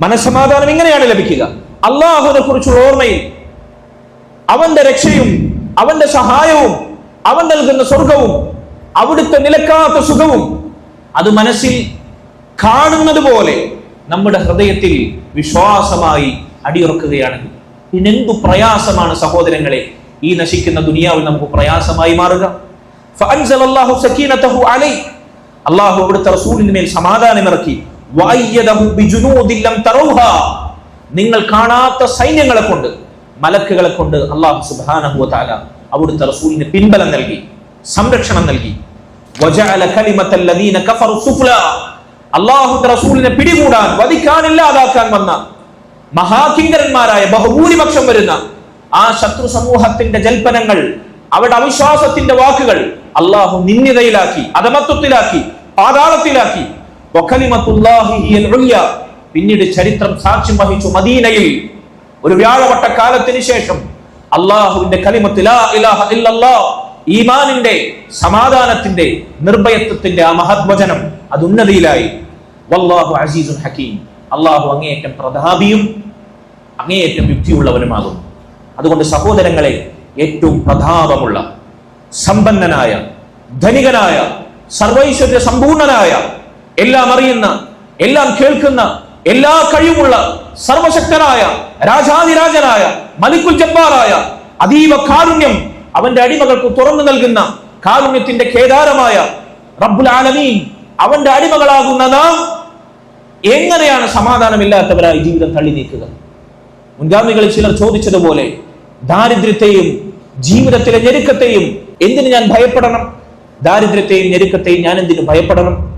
മനസ്സമാധാനം ഇങ്ങനെയാണ് ലഭിക്കുക. അള്ളാഹുവിനെ കുറിച്ചുള്ള ഓർമ്മയിൽ അവന്റെ രക്ഷയും അവന്റെ സഹായവും അവൻ നൽകുന്ന സ്വർഗവും അവിടുത്തെ നിലക്കാത്ത സുഖവും അത് മനസ്സിൽ കാണുന്നത് പോലെ നമ്മുടെ ഹൃദയത്തിൽ വിശ്വാസമായി അടിയുറക്കുകയാണ്. പിന്നെന്തു പ്രയാസമാണ് സഹോദരങ്ങളെ ഈ നശിക്കുന്ന ദുനിയാവിൽ നമുക്ക് പ്രയാസമായി മാറുക. അള്ളാഹു അവിടുത്തെ റസൂലിന്മേൽ സമാധാനം ഇറക്കി നിങ്ങൾ കാണാത്ത സൈന്യങ്ങളെ കൊണ്ട് മലക്കുകളെ കൊണ്ട് അള്ളാഹു സുബ്ഹാനഹു വതആല അവിടുത്തെ റസൂലിന് പിൻബലം നൽകി സംരക്ഷണം നൽകി അള്ളാഹുന്റെ റസൂലിനെ പിടികൂടാൻ വധിക്കാനില്ലാതാക്കാൻ വന്ന മഹാകിങ്കരന്മാരായ ബഹുഭൂരിപക്ഷം വരുന്ന ആ ശത്രു സമൂഹത്തിന്റെ ജൽപ്പനങ്ങൾ അവരുടെ അവിശ്വാസത്തിന്റെ വാക്കുകൾ അള്ളാഹു നിന്ദിതയിലാക്കി അധമത്വത്തിലാക്കി പാതാളത്തിലാക്കി. പിന്നീട് ചരിത്രം സാക്ഷ്യം വഹിച്ചു മദീനയിൽ. ഒരു വ്യാഴവട്ട കാലത്തിന് ശേഷം അള്ളാഹുവിന്റെ ഈമാനിന്റെ സമാധാനത്തിന്റെ നിർഭയത്വത്തിന്റെ ആ മഹത്വചനം അത് ഉന്നതിയിലായി. വല്ലാഹു അസീസുൻ ഹക്കീം. അള്ളാഹു അങ്ങേയറ്റം പ്രതാപിയും അങ്ങേയറ്റം യുക്തിയുള്ളവനുമാകും അതുകൊണ്ട് സഹോദരങ്ങളെ ഏറ്റവും പ്രതാപമുള്ള സമ്പന്നനായ ധനികനായ സർവൈശ്വര്യ സമ്പൂർണനായ എല്ലാം അറിയുന്ന എല്ലാം കേൾക്കുന്ന എല്ലാ കഴിവുള്ള സർവശക്തനായ രാജാതിരാജനായ മലിക്കുൽ ജബ്ബാറായ അതീവ കാരുണ്യം അവന്റെ അടിമകൾക്ക് തുറന്നു നൽകുന്ന കാരുണ്യത്തിന്റെ കേദാരമായ റബ്ബുൽ ആലമീൻ അവന്റെ അടിമകളാകുന്ന നാം എങ്ങനെയാണ് സമാധാനമില്ലാത്തവരായി ജീവിതം തള്ളി നീക്കുക? മുൻഗാമികളിൽ ചിലർ ചോദിച്ചതുപോലെ ദാരിദ്ര്യത്തെയും ജീവിതത്തിലെ ഞെരുക്കത്തെയും എന്തിനു ഞാൻ ഭയപ്പെടണം? ദാരിദ്ര്യത്തെയും ഞെരുക്കത്തെയും ഞാൻ എന്തിനു ഭയപ്പെടണം?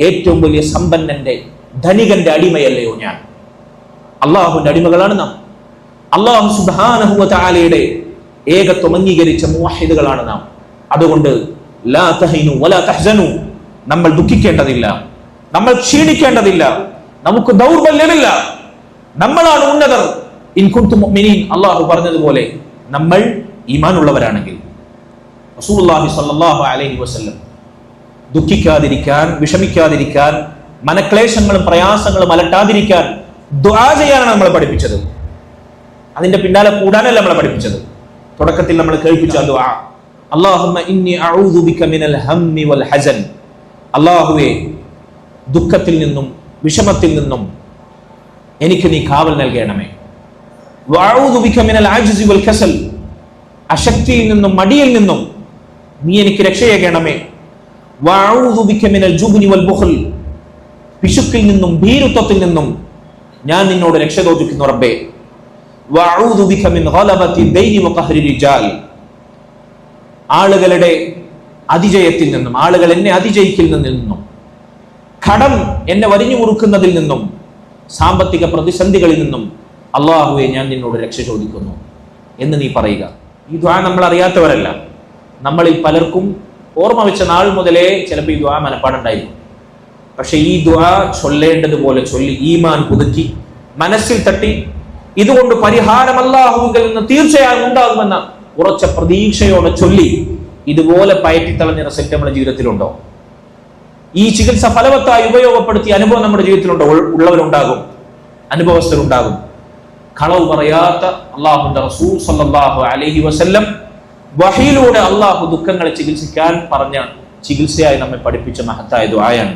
ഏറ്റവും വലിയ സമ്പന്നന്റെ ധനികന്റെ അടിമയല്ലയോ ഞാൻ? അള്ളാഹുവിന്റെ അടിമകളാണ് നാം. അള്ളാഹു സുബാനഹുവ ഏകത്വം അംഗീകരിച്ച മുവാഹിദുകളാണ് നാം. അതുകൊണ്ട് ലാ വലാ നമ്മൾ ദുഃഖിക്കേണ്ടതില്ല. നമ്മൾ ക്ഷീണിക്കേണ്ടതില്ല. നമുക്ക് ദൗർബല്യമില്ല. നമ്മളാണ് ഉന്നതർ. മുഅ്മിനീൻ അള്ളാഹു പറഞ്ഞതുപോലെ നമ്മൾ ഈമാനുള്ളവരാണെങ്കിൽ. റസൂലുള്ളാഹി സ്വല്ലല്ലാഹു അലൈഹി വസല്ലം ദുഃഖിക്കാതിരിക്കാൻ വിഷമിക്കാതിരിക്കാൻ മനക്ലേശങ്ങളും പ്രയാസങ്ങളും അലട്ടാതിരിക്കാൻ ദ്വാ ചെയ്യാനാണ് നമ്മളെ പഠിപ്പിച്ചത്. അതിന്റെ പിന്നാലെ കൂടാനല്ല നമ്മളെ പഠിപ്പിച്ചത്. തുടക്കത്തിൽ നമ്മൾ കേൾപ്പിച്ച ഹസൻ. അല്ലാഹുവേ ദുഃഖത്തിൽ നിന്നും വിഷമത്തിൽ നിന്നും എനിക്ക് നീ കാവൽ നൽകണമേ. വഅഊദു ബിക മിനൽ വൽ കസൽ. അശക്തിയിൽ നിന്നും മടിയിൽ നിന്നും നീ എനിക്ക് രക്ഷയേകണമേ പിശുക്കിൽ നിന്നും ഭീരുത്വത്തിൽ നിന്നും ഞാൻ നിന്നോട് രക്ഷ ചോദിക്കുന്നു റബ്ബേ. ആളുകളുടെ അതിജയത്തിൽ നിന്നും ആളുകൾ എന്നെ അതിജയിക്കിൽ നിന്നും കടം എന്നെ വരിഞ്ഞു മുറുക്കുന്നതിൽ നിന്നും സാമ്പത്തിക പ്രതിസന്ധികളിൽ നിന്നും അള്ളാഹുവെ ഞാൻ നിന്നോട് രക്ഷ ചോദിക്കുന്നു എന്ന് നീ പറയുക. ഈ ദ്വാ നമ്മൾ അറിയാത്തവരല്ല നമ്മളിൽ പലർക്കും ഓർമ്മ വെച്ച നാൾ മുതലേ ചിലപ്പോൾ ഈ ദ്വാ മനപ്പാടുണ്ടായിരുന്നു പക്ഷെ ഈ ദ്വാ ചൊല്ലേണ്ടതുപോലെ ചൊല്ലി ഈമാൻ പുതുക്കി മനസ്സിൽ തട്ടി ഇതുകൊണ്ട് പരിഹാരം അല്ലാഹുവിൽ നിന്ന് തീർച്ചയായും ഉണ്ടാകുമെന്ന ഉറച്ച പ്രതീക്ഷയോടെ ചൊല്ലി ഇതുപോലെ പയറ്റിത്തളഞ്ഞ റിസൾട്ട് നമ്മുടെ ജീവിതത്തിലുണ്ടോ? ഈ ചികിത്സ ഫലവത്തായി ഉപയോഗപ്പെടുത്തിയ അനുഭവം നമ്മുടെ ജീവിതത്തിലുണ്ടോ? ഉള്ളവരുണ്ടാകും അനുഭവസ്ഥരുണ്ടാകും. കളവ് പറയാത്ത അള്ളാഹുന്റെ റസൂൽ അലൈഹി വസല്ലം വഹിയിലൂടെ അള്ളാഹു ദുഃഖങ്ങളെ ചികിത്സിക്കാൻ പറഞ്ഞ ചികിത്സയായി നമ്മെ പഠിപ്പിച്ച മഹത്തായ ദുആയാണ്.